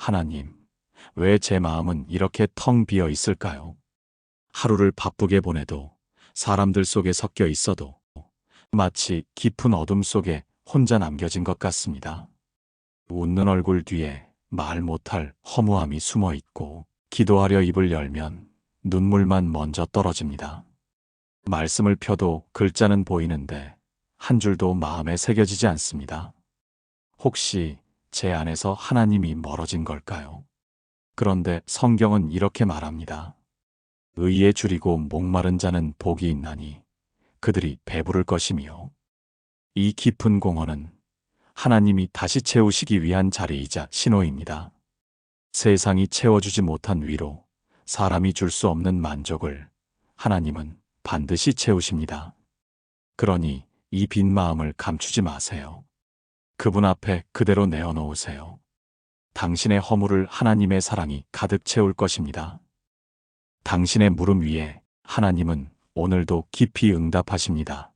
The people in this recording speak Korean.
하나님, 왜 제 마음은 이렇게 텅 비어 있을까요? 하루를 바쁘게 보내도 사람들 속에 섞여 있어도 마치 깊은 어둠 속에 혼자 남겨진 것 같습니다. 웃는 얼굴 뒤에 말 못할 허무함이 숨어 있고 기도하려 입을 열면 눈물만 먼저 떨어집니다. 말씀을 펴도 글자는 보이는데 한 줄도 마음에 새겨지지 않습니다. 혹시 제 안에서 하나님이 멀어진 걸까요? 그런데 성경은 이렇게 말합니다. 의에 줄이고 목마른 자는 복이 있나니 그들이 배부를 것이며 이 깊은 공허는 하나님이 다시 채우시기 위한 자리이자 신호입니다. 세상이 채워주지 못한 위로, 사람이 줄 수 없는 만족을 하나님은 반드시 채우십니다. 그러니 이 빈 마음을 감추지 마세요. 그분 앞에 그대로 내어놓으세요. 당신의 허물을 하나님의 사랑이 가득 채울 것입니다. 당신의 물음 위에 하나님은 오늘도 깊이 응답하십니다.